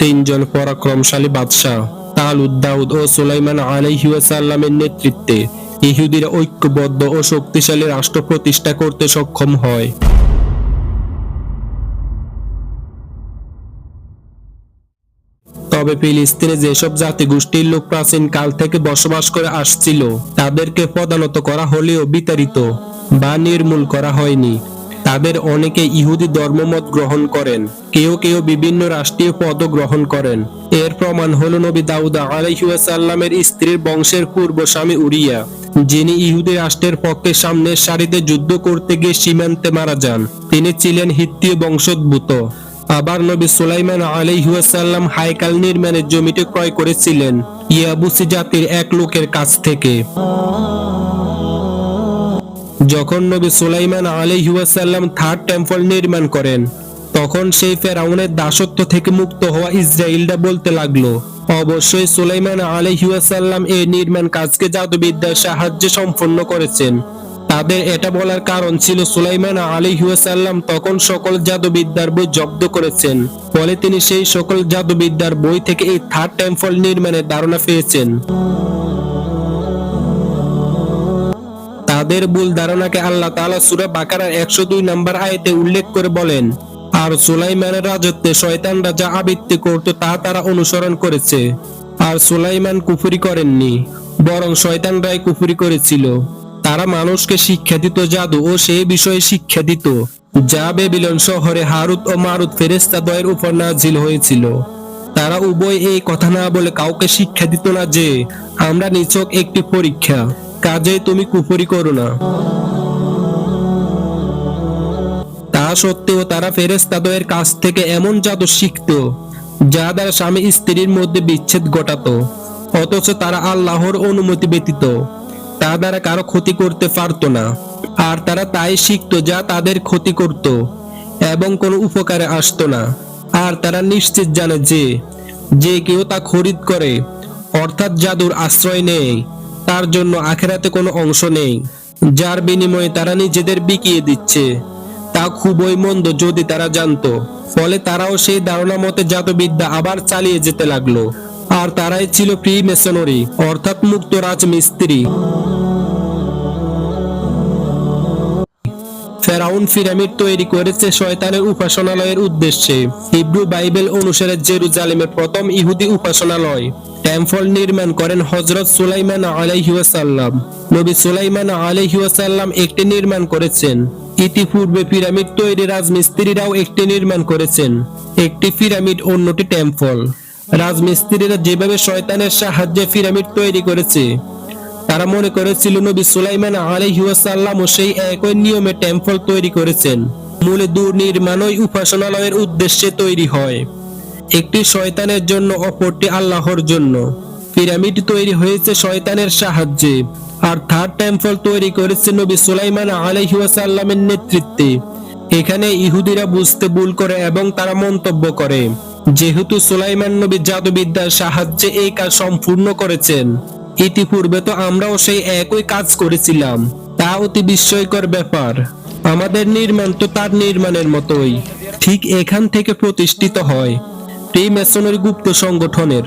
তিনজন পরাক্রমশালী বাদশাহ, তালুদ দাউদ ও সুলাইমান আলাইহিসাল্লামের নেতৃত্বে ইহুদিরা ঐক্যবদ্ধ ও শক্তিশালী রাষ্ট্র প্রতিষ্ঠা করতে সক্ষম হয়। তবে ফিলিস্তিনে যেসব জাতিগোষ্ঠীর লোক প্রাচীন কাল থেকে বসবাস করে আসছিল, তাদেরকে প্রধানত করা হলেও বিতাড়িত বা নির্মূল করা হয়নি। তাদের অনেকে ইহুদি ধর্মমত গ্রহণ করেন। কেউ কেউ বিভিন্ন রাষ্ট্রীয় পদ গ্রহণ করেন। এর প্রমাণ হলো নবী দাউদ আলাইসাল্লামের স্ত্রীর বংশের পূর্ব স্বামী উরিয়া, যিনি ইহুদি রাষ্ট্রের পক্ষে সামনের সারিতে যুদ্ধ করতে গিয়ে সীমান্তে মারা যান। তিনি ছিলেন হিত্তীয় বংশোদ্ভূত। আবার নবী সুলাইমান আলাইহাল্লাম হাইকাল নির্মাণের জমিটি ক্রয় করেছিলেন। ইয়াবুসি জাতির এক লোকের কাছ থেকে। যখন নবী সুলাইমান আলাইহাল্লাম থার্ড টেম্পল নির্মাণ করেন, তখন সেই ফেরাউনের দাসত্ব থেকে মুক্ত হওয়া ইসরায়েলরা বলতে লাগল, অবশ্যই সুলাইমান আলাইহাল্লাম এই নির্মাণ কাজকে জাদুবিদ্যার সাহায্যে সম্পন্ন করেছেন। তাদের এটা বলার কারণ ছিল সুলাইমান আলিহাসাল্লাম তখন সকল জাদুবিদ্যার বই জব্দ করেছেন। ফলে তিনি সেই সকল জাদুবিদ্যার বই থেকে এই থার্ড টেম্পল নির্মাণের ধারণা পেয়েছেন। তাদের ভুল ধারণাকে আল্লাহ তাআলা সূরা বাকারার একশো দুই নম্বর আয়াতে উল্লেখ করে বলেন, আর সুলাইমানের রাজত্বে শয়তানরা যা আবৃত্তি করত তা তারা অনুসরণ করেছে, আর সুলাইমান কুফরি করেননি, বরং শয়তানরাই কুফরি করেছিল। তারা মানুষকে শিক্ষা দিত জাদু ও সেই বিষয়ে শিক্ষা দিত, যা বেবিলন শহরে হারুত ও মারুত ফেরেস্তা দয়ের উপর নাজিল হয়েছিল। তারা উভয় এই কথা না বলে কাউকে শিক্ষা দিত না যে, আমরা নিছক একটি পরীক্ষা। কাজে তুমি কুফরি করো না। তা সত্ত্বেও তারা ফেরেস্তাদয়ের কাছ থেকে এমন জাদু শিখত, যা দ্বারা স্বামী স্ত্রীর মধ্যে বিচ্ছেদ ঘটাতো, অথচ তারা আল্লাহর অনুমতি ব্যতীত, তা দ্বারা কারও ক্ষতি করতে পারতো না। আর তারা তাই শিখতো যা তাদের ক্ষতি করত, এবং কোনো উপকারে আসতো না। আর তারা নিশ্চিত জানে যে যে কেউ তা খরিদ করে, অর্থাৎ জাদুর আশ্রয় নেয়। তার জন্য আখেরাতে কোনো অংশ নেই। যার বিনিময়ে তারা নিজেদের বিকিয়ে দিচ্ছে। তা খুবই মন্দ যদি তারা জানতো। ফলে তারাও সেই ধারণা মতে জাতবিদ্যা আবার চালিয়ে যেতে লাগল। আর তারাই ছিল প্রি মেশনারি অর্থাৎ মুক্ত রাজমিস্ত্রি। ফেরাউন পিরামিড তৈরি করেছে শয়তানের উপাসনালয়ের উদ্দেশ্যে। হিব্রু বাইবেল অনুসারে জেরুজালেমের প্রথম ইহুদি উপাসনালয়। টেম্পল নির্মাণ করেন হজরত সুলাইমান আলাইহিওয়াসাল্লাম নবী সুলাইমান আলাইহিওয়াসাল্লাম একটি নির্মাণ করেছেন। ইতিপূর্বে পিরামিড তৈরি রাজমিস্ত্রিরাও একটি নির্মাণ করেছেন। একটি পিরামিড, অন্যটি টেম্পল। রাজমিস্ত্রিরা যেভাবে শয়তানের সাহায্যে পিরামিড তৈরি করেছে তারা মনে করেছিল নবী সুলাইমান আলাইহিওয়াসাল্লাম ও সেই একই নিয়মে টেম্পল তৈরি করেছেন। মূলে দুর্নির্মাণই উপাসনালয়ের উদ্দেশ্যে তৈরি হয়। একটি শয়তানের জন্য, অপরটি আল্লাহর জন্য। পিরামিড তৈরি হয়েছে শয়তানের সাহায্যে। আর থার্ড টেম্পল তৈরি করেছে নবী সুলাইমান আলাইহিওয়াসাল্লামের নেতৃত্বে। এখানে ইহুদিরা বুঝতে ভুল করে এবং তারা মন্তব্য করে। যেহেতু সুলাইমান নবী জাদুবিদ্যার সাহায্যে এই কাজ সম্পূর্ণ করেছেন ইতিপূর্বে তো আমরাও সেই একই কাজ করেছিলাম। তা অতি বিস্ময়কর ব্যাপার। আমাদের নির্মাণ তো তার নির্মাণের মতোই। ঠিক এখান থেকে প্রতিষ্ঠিত হয়। মেসনের গুপ্ত সংগঠনের